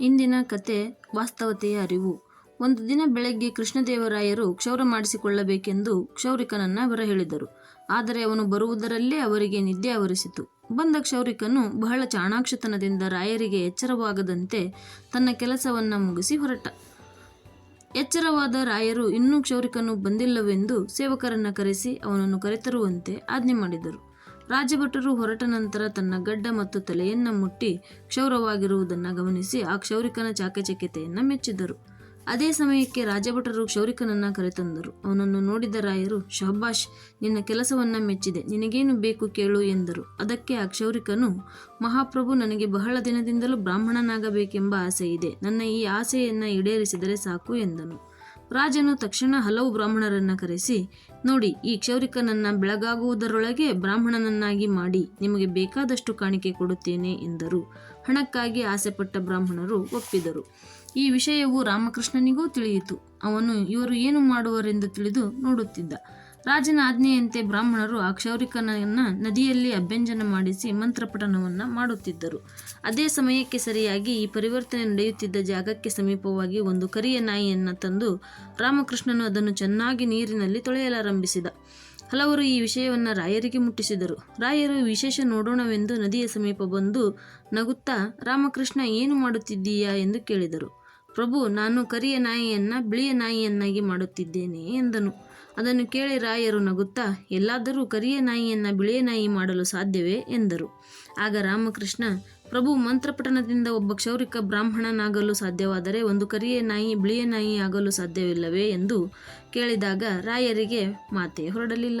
ಇಂದಿನ ಕತೆ ವಾಸ್ತವತೆಯ ಅರಿವು. ಒಂದು ದಿನ ಬೆಳಗ್ಗೆ ಕೃಷ್ಣದೇವರಾಯರು ಕ್ಷೌರ ಮಾಡಿಸಿಕೊಳ್ಳಬೇಕೆಂದು ಕ್ಷೌರಿಕನನ್ನ ಬರಹೇಳಿದರು ಆದರೆ ಅವನು ಬರುವುದರಲ್ಲೇ ಅವರಿಗೆ ನಿದ್ದೆ ಆವರಿಸಿತು. ಬಂದ ಕ್ಷೌರಿಕನು ಬಹಳ ಚಾಣಾಕ್ಷತನದಿಂದ ರಾಯರಿಗೆ ಎಚ್ಚರವಾಗದಂತೆ ತನ್ನ ಕೆಲಸವನ್ನ ಮುಗಿಸಿ ಹೊರಟ. ಎಚ್ಚರವಾದ ರಾಯರು ಇನ್ನೂ ಕ್ಷೌರಿಕನು ಬಂದಿಲ್ಲವೆಂದು ಸೇವಕರನ್ನ ಕರೆಸಿ ಅವನನ್ನು ಕರೆತರುವಂತೆ ಆಜ್ಞೆ ಮಾಡಿದರು. ರಾಜಭಟರು ಹೊರಟ ನಂತರ ತನ್ನ ಗಡ್ಡ ಮತ್ತು ತಲೆಯನ್ನ ಮುಟ್ಟಿ ಕ್ಷೌರವಾಗಿರುವುದನ್ನು ಗಮನಿಸಿ ಆ ಕ್ಷೌರಿಕನ ಚಾಕಚಕ್ಯತೆಯನ್ನ ಮೆಚ್ಚಿದರು. ಅದೇ ಸಮಯಕ್ಕೆ ರಾಜಭಟರು ಕ್ಷೌರಿಕನನ್ನ ಕರೆತಂದರು. ಅವನನ್ನು ನೋಡಿದ ರಾಯರು, ಶಹಬಾಷ್, ನಿನ್ನ ಕೆಲಸವನ್ನ ಮೆಚ್ಚಿದೆ. ನಿನಗೇನು ಬೇಕು ಕೇಳು ಎಂದರು. ಅದಕ್ಕೆ ಆ ಕ್ಷೌರಿಕನು, ಮಹಾಪ್ರಭು, ನನಗೆ ಬಹಳ ದಿನದಿಂದಲೂ ಬ್ರಾಹ್ಮಣನಾಗಬೇಕೆಂಬ ಆಸೆ ಇದೆ ನನ್ನ ಈ ಆಸೆಯನ್ನ ಈಡೇರಿಸಿದರೆ ಸಾಕು ಎಂದನು. ರಾಜನು ತಕ್ಷಣ ಹಲವು ಬ್ರಾಹ್ಮಣರನ್ನು ಕರೆಸಿ, ನೋಡಿ, ಈ ಕ್ಷೌರಿಕನನ್ನ ಬೆಳಗಾಗುವುದರೊಳಗೆ ಬ್ರಾಹ್ಮಣನನ್ನಾಗಿ ಮಾಡಿ, ನಿಮಗೆ ಬೇಕಾದಷ್ಟು ಕಾಣಿಕೆ ಕೊಡುತ್ತೇನೆ ಎಂದರು. ಹಣಕ್ಕಾಗಿ ಆಸೆಪಟ್ಟ ಬ್ರಾಹ್ಮಣರು ಒಪ್ಪಿದರು. ಈ ವಿಷಯವು ರಾಮಕೃಷ್ಣನಿಗೂ ತಿಳಿಯಿತು. ಅವನು ಇವರು ಏನು ಮಾಡುವರೆಂದು ತಿಳಿದು ನೋಡುತ್ತಿದ್ದ. ರಾಜನ ಆಜ್ಞೆಯಂತೆ ಬ್ರಾಹ್ಮಣರು ಆ ಕ್ಷೌರಿಕನನ್ನ ನದಿಯಲ್ಲಿ ಅಭ್ಯಂಜನ ಮಾಡಿಸಿ ಮಂತ್ರಪಠನವನ್ನು ಮಾಡುತ್ತಿದ್ದರು. ಅದೇ ಸಮಯಕ್ಕೆ ಸರಿಯಾಗಿ ಈ ಪರಿವರ್ತನೆ ನಡೆಯುತ್ತಿದ್ದ ಜಾಗಕ್ಕೆ ಸಮೀಪವಾಗಿ ಒಂದು ಕರಿಯ ನಾಯಿಯನ್ನು ತಂದು ರಾಮಕೃಷ್ಣನು ಅದನ್ನು ಚೆನ್ನಾಗಿ ನೀರಿನಲ್ಲಿ ತೊಳೆಯಲಾರಂಭಿಸಿದ. ಹಲವರು ಈ ವಿಷಯವನ್ನ ರಾಯರಿಗೆ ಮುಟ್ಟಿಸಿದರು. ರಾಯರು, ವಿಶೇಷ ನೋಡೋಣವೆಂದು ನದಿಯ ಸಮೀಪ ಬಂದು ನಗುತ್ತಾ, ರಾಮಕೃಷ್ಣ, ಏನು ಮಾಡುತ್ತಿದ್ದೀಯಾ? ಎಂದು ಕೇಳಿದರು. ಪ್ರಭು, ನಾನು ಕರಿಯ ನಾಯಿಯನ್ನು, ಬಿಳಿಯ ನಾಯಿಯನ್ನಾಗಿ ಮಾಡುತ್ತಿದ್ದೇನೆ ಎಂದನು. ಅದನ್ನು ಕೇಳಿ ರಾಯರು ನಗುತ್ತಾ, ಎಲ್ಲಾದರೂ ಕರಿಯ ನಾಯಿಯನ್ನ ಬಿಳಿಯ ನಾಯಿ ಮಾಡಲು ಸಾಧ್ಯವೇ? ಎಂದರು. ಆಗ ರಾಮಕೃಷ್ಣ, ಪ್ರಭು ಮಂತ್ರಪಠನದಿಂದ ಒಬ್ಬ ಕ್ಷೌರಿಕ ಬ್ರಾಹ್ಮಣನಾಗಲು ಸಾಧ್ಯವಾದರೆ ಒಂದು ಕರಿಯ ನಾಯಿ ಬಿಳಿಯ ನಾಯಿ ಆಗಲು ಸಾಧ್ಯವಿಲ್ಲವೇ? ಎಂದು ಕೇಳಿದಾಗ ರಾಯರಿಗೆ ಮಾತೇ ಹೊರಡಲಿಲ್ಲ.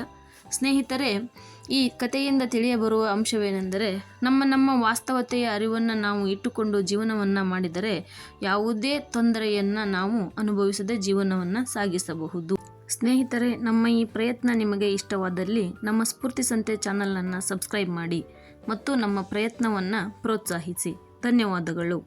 ಸ್ನೇಹಿತರೆ, ಈ ಕಥೆಯಿಂದ ತಿಳಿಯಬರುವ ಅಂಶವೇನೆಂದರೆ, ನಮ್ಮ ನಮ್ಮ ವಾಸ್ತವತೆಯ ಅರಿವನ್ನು ನಾವು ಇಟ್ಟುಕೊಂಡು ಜೀವನವನ್ನು ಮಾಡಿದರೆ ಯಾವುದೇ ತೊಂದರೆಯನ್ನು ನಾವು ಅನುಭವಿಸದೆ ಜೀವನವನ್ನು ಸಾಗಿಸಬಹುದು. ಸ್ನೇಹಿತರೆ, ನಮ್ಮ ಈ ಪ್ರಯತ್ನ ನಿಮಗೆ ಇಷ್ಟವಾದಲ್ಲಿ ನಮ್ಮ ಸ್ಫೂರ್ತಿ ಸಂತೆ ಚಾನಲನ್ನು ಸಬ್ಸ್ಕ್ರೈಬ್ ಮಾಡಿ ಮತ್ತು ನಮ್ಮ ಪ್ರಯತ್ನವನ್ನು ಪ್ರೋತ್ಸಾಹಿಸಿ. ಧನ್ಯವಾದಗಳು.